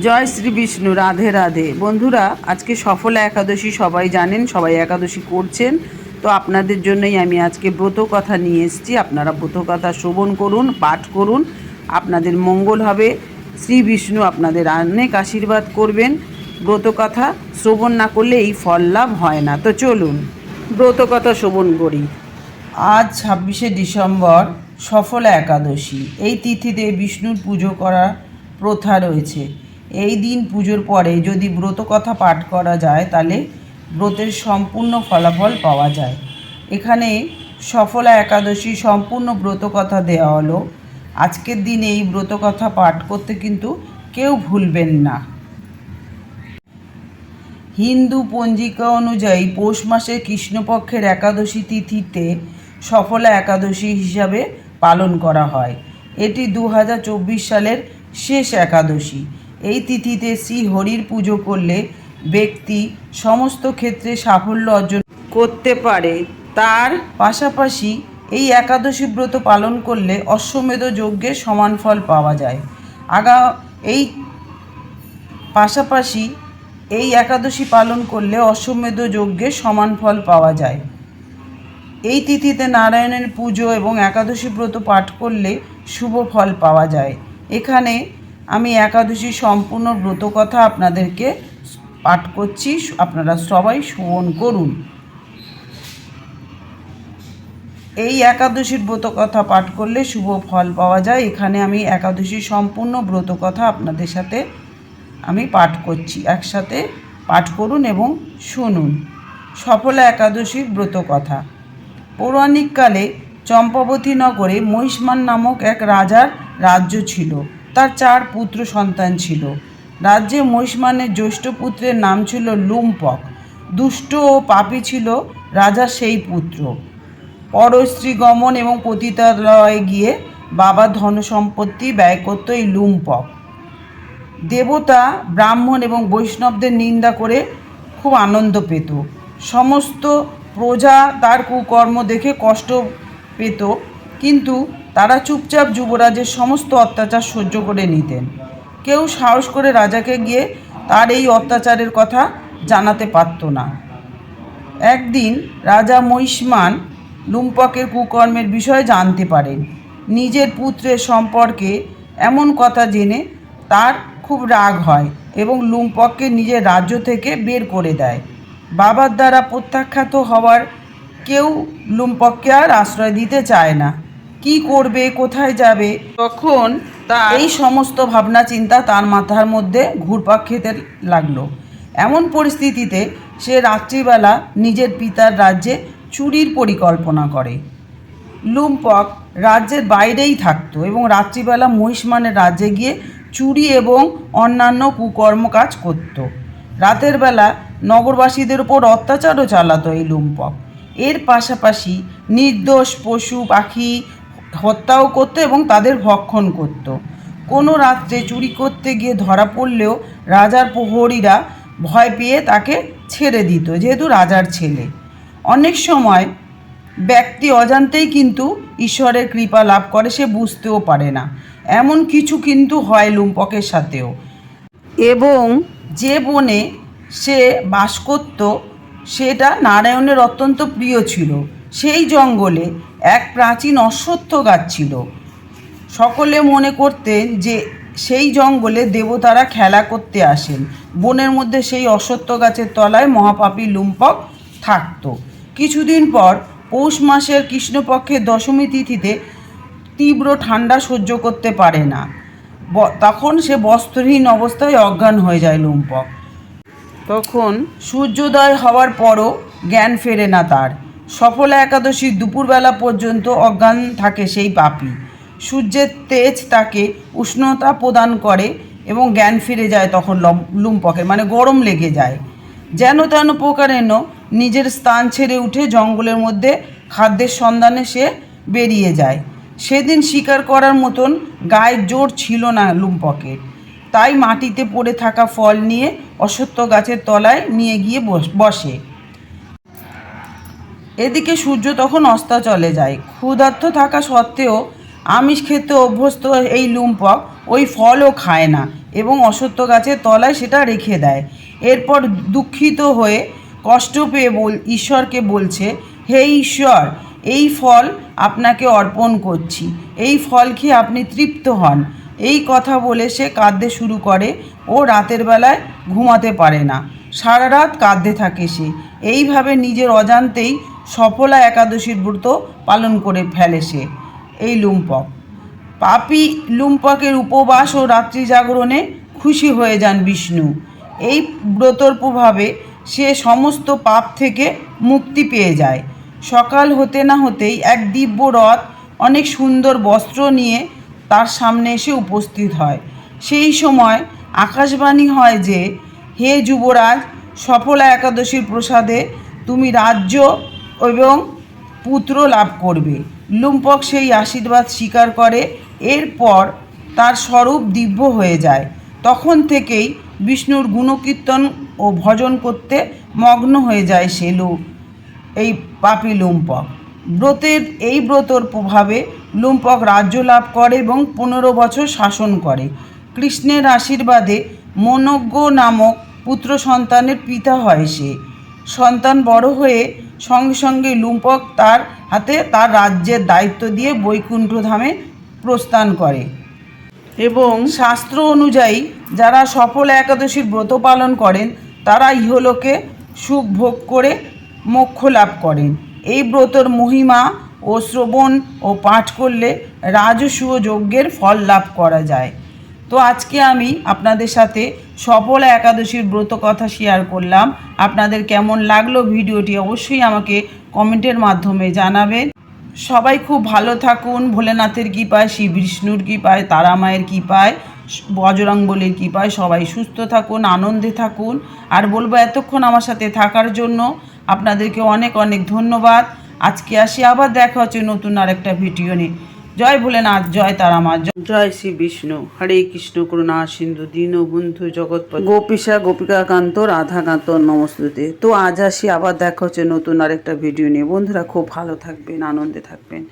জয় শ্রী বিষ্ণু, রাধে রাধে। বন্ধুরা, আজকে সফলা একাদশী সবাই জানেন, সবাই একাদশী করছেন। তো আপনাদের জন্যই আমি আজকে ব্রত কথা নিয়ে এসেছি। আপনারা ব্রত কথা শ্রবণ করুন, পাঠ করুন। আপনাদের মঙ্গল হবে। শ্রী বিষ্ণু আপনাদের অনেক আশীর্বাদ করবেন। ব্রত কথা শ্রবণ না করলে এই ফল লাভ হয় না। তো চলুন ব্রত কথা শ্রবণ করি। আজ ছাব্বিশে ডিসেম্বর, সফলা একাদশী। এই তিথিতে বিষ্ণুর পুজো করা প্রথা রয়েছে। এই দিন পুজোর পরে যদি ব্রত কথা পাঠ করা যায়, তাহলে ব্রতের সম্পূর্ণ ফলাফল পাওয়া যায়। এখানে সফলা একাদশী সম্পূর্ণ ব্রত কথা দেওয়া হলো। আজকের দিনে এই ব্রত কথা পাঠ করতে কিন্তু কেউ ভুলবেন না। হিন্দু পঞ্জিকা অনুযায়ী পৌষ মাসের কৃষ্ণপক্ষের একাদশী তিথিতে সফলা একাদশী হিসাবে পালন করা হয়। এটি দু হাজার চব্বিশ সালের শেষ একাদশী। এই তিথিতে শ্রী হরির পুজো করলে ব্যক্তি সমস্ত ক্ষেত্রে সাফল্য অর্জন করতে পারে। তার পাশাপাশি এই একাদশী ব্রত পালন করলে অশ্বমেধ যজ্ঞের সমান ফল পাওয়া যায়। আগা, এই পাশাপাশি এই একাদশী পালন করলে অশ্বমেধ যজ্ঞের সমান ফল পাওয়া যায়। এই তিথিতে নারায়ণের পুজো এবং একাদশী ব্রত পাঠ করলে শুভ ফল পাওয়া যায়। এখানে আমি একাদশী সম্পূর্ণ ব্রত কথা আপনাদেরকে পাঠ করছি, আপনারা সবাই শ্রবণ করুন। এই একাদশীর ব্রত কথা পাঠ করলে শুভ ফল পাওয়া যায়। এখানে আমি একাদশী সম্পূর্ণ ব্রত কথা আপনাদের সাথে আমি পাঠ করছি। একসাথে পাঠ করুন এবং শুনুন। সফলা একাদশীর ব্রত কথা পৌরাণিককালে চম্পাবতী নগরে মহিষ্মান নামক এক রাজার রাজ্য ছিল। তার চার পুত্র সন্তান ছিল। রাজ্যে মহিষ্মানের জ্যৈষ্ঠ পুত্রের নাম ছিল লুম্পক। দুষ্ট ও পাপী ছিল রাজার সেই পুত্র। পরস্ত্রী গমন এবং পতিতালয়ে গিয়ে বাবার ধন সম্পত্তি ব্যয় করত এই লুম্পক। দেবতা, ব্রাহ্মণ এবং বৈষ্ণবদের নিন্দা করে খুব আনন্দ পেত। সমস্ত প্রজা তার কুকর্ম দেখে কষ্ট পেত, কিন্তু তারা চুপচাপ যুবরাজের সমস্ত অত্যাচার সহ্য করে নিতেন। কেউ সাহস করে রাজাকে গিয়ে তার এই অত্যাচারের কথা জানাতে পারত না। একদিন রাজা মহিষ্মান লুম্পকের কুকর্মের বিষয়ে জানতে পারেন। নিজের পুত্রের সম্পর্কে এমন কথা জেনে তার খুব রাগ হয় এবং লুম্পককে নিজের রাজ্য থেকে বের করে দেয়। বাবার দ্বারা প্রত্যাখ্যাত হওয়ার কেউ লুম্পককে আর আশ্রয় দিতে চায় না। কি করবে কোথায় যাবে? তখন তা এই সমস্ত ভাবনা চিন্তা তার মাথার মধ্যে ঘুরপাক খেতে লাগল। এমন পরিস্থিতিতে সে রাত্রিবেলা নিজের পিতার রাজ্যে চুরির পরিকল্পনা করে। লুম্পক রাজ্যের বাইরেই থাকতো এবং রাত্রিবেলা মহিষমানের রাজ্যে গিয়ে চুরি এবং অন্যান্য কুকর্ম কাজ করত। রাতের বেলা নগরবাসীদের উপর অত্যাচারও চালাতো এই লুম্পক। এর পাশাপাশি নির্দোষ পশু পাখি হত্যাও করতো এবং তাদের ভক্ষণ করত। কোনো রাত্রে চুরি করতে গিয়ে ধরা পড়লেও রাজার প্রহরীরা ভয় পেয়ে তাকে ছেড়ে দিত, যেহেতু রাজার ছেলে। অনেক সময় ব্যক্তি অজান্তেই কিন্তু ঈশ্বরের কৃপা লাভ করে, সে বুঝতেও পারে না। এমন কিছু কিন্তু হয় লুম্পকের সাথেও। এবং যে বনে সে বাস করত, সেটা নারায়ণের অত্যন্ত প্রিয় ছিল। সেই জঙ্গলে এক প্রাচীন অশ্বত্থ গাছ ছিল। সকলে মনে করতেন যে সেই জঙ্গলে দেবতারা খেলা করতে আসেন। বনের মধ্যে সেই অশ্বত্থ গাছের তলায় মহাপাপী লুম্পক থাকতো। কিছুদিন পর পৌষ মাসের কৃষ্ণপক্ষের দশমী তিথিতে তীব্র ঠান্ডা সহ্য করতে পারে না। তখন সে বস্ত্রহীন অবস্থায় অজ্ঞান হয়ে যায় লুম্পক। তখন সূর্যোদয় হওয়ার পরও জ্ঞান ফেরে না তার। সফলা একাদশীর দুপুরবেলা পর্যন্ত অজ্ঞান থাকে সেই পাপী। সূর্যের তেজ তাকে উষ্ণতা প্রদান করে এবং জ্ঞান ফিরে যায় তখন লম- লুম্পকের মানে গরম লেগে যায়। যেন তেন প্রকারেণ নিজের স্থান ছেড়ে উঠে জঙ্গলের মধ্যে খাদ্যের সন্ধানে সে বেরিয়ে যায়। সেদিন শিকার করার মতন গায়ের জোর ছিল না লুম্পকের। তাই মাটিতে পড়ে থাকা ফল নিয়ে অশ্বত্থ গাছের তলায় নিয়ে গিয়ে বসে। এদিকে সূর্য তখন অস্তাচলে যায়। ক্ষুধার্ত থাকা সত্ত্বেও আমিষ খেতে অভ্যস্ত এই লুম্পক ওই ফলও খায় না এবং অসত্য গাছের তলায় সেটা রেখে দেয়। এরপর দুঃখিত হয়ে কষ্ট পেয়ে বল ঈশ্বরকে বলছে, হে ঈশ্বর, এই ফল আপনাকে অর্পণ করছি। এই ফল খেয়ে আপনি তৃপ্ত হন। এই কথা বলে সে কাঁদতে শুরু করে ও রাতের বেলায় ঘুমাতে পারে না। সারা রাত কাঁদতে থাকে সে। এইভাবে নিজের অজান্তেই সফলা একাদশীর ব্রত পালন করে ফেলে সে এই লুম্পক। পাপি লুম্পকের উপবাস ও রাত্রি জাগরণে খুশি হয়ে যান বিষ্ণু। এই ব্রতর প্রভাবে সে সমস্ত পাপ থেকে মুক্তি পেয়ে যায়। সকাল হতে না হতেই এক দিব্য রথ, অনেক সুন্দর বস্ত্র নিয়ে তার সামনে এসে উপস্থিত হয়। সেই সময় আকাশবাণী হয় যে, হে যুবরাজ, সফলা একাদশীর প্রসাদে তুমি রাজ্য এবং পুত্র লাভ করবে। লুম্পক সেই আশীর্বাদ স্বীকার করে, এরপর তার স্বরূপ দিব্য হয়ে যায়। তখন থেকেই বিষ্ণুর গুণকীর্তন ও ভজন করতে মগ্ন হয়ে যায় সে লোক এই পাপি লুম্পক। ব্রতের এই ব্রতর প্রভাবে লুম্পক রাজ্য লাভ করে এবং পনেরো বছর শাসন করে। কৃষ্ণের আশীর্বাদে মনজ্ঞ নামক পুত্র সন্তানের পিতা হয় সে। সন্তান বড় হয়ে সঙ্গে সঙ্গে লুম্পক তার হাতে তার রাজ্যের দায়িত্ব দিয়ে বৈকুণ্ঠ ধামে প্রস্থান করে। এবং শাস্ত্র অনুযায়ী যারা সফল একাদশীর ব্রত পালন করেন, তারা ইহলোকে সুখ ভোগ করে মোক্ষ লাভ করেন। এই ব্রতর মহিমা ও শ্রবণ ও পাঠ করলে রাজসূয় যজ্ঞের ফল লাভ করা যায়। তো আজকে আমি আপনাদের সাথে সফল একাদশীর ব্রত কথা শেয়ার করলাম। আপনাদের কেমন লাগল ভিডিওটি অবশ্যই আমাকে কমেন্টের মাধ্যমে জানাবেন। সবাই খুব ভালো থাকুন। ভোলেনাথের কৃপায়, শ্রী বিষ্ণুর কৃপায়, তারা মায়ের কৃপায়, বজরংবলীর কৃপায় সবাই সুস্থ থাকুন, আনন্দে থাকুন। আর বলব এতক্ষণ আমার সাথে থাকার জন্য আপনাদেরকে অনেক অনেক ধন্যবাদ। আজকে আসি, আবার দেখা হচ্ছে নতুন আর একটা ভিডিও নিয়ে। জয় ভোলেনাথ, জয় তারা মা জয়। শ্রী বিষ্ণু, হরে কৃষ্ণ, করুণা, সিন্ধু, দীন, বন্ধু, জগৎ গোপীশা গোপিকাকান্ত, রাধাকান্ত, নমস্তুতে। তো আজ আসি, আবার দেখা হচ্ছে নতুন আরেকটা ভিডিও নিয়ে। বন্ধুরা, খুব ভালো থাকবেন, আনন্দে থাকবেন।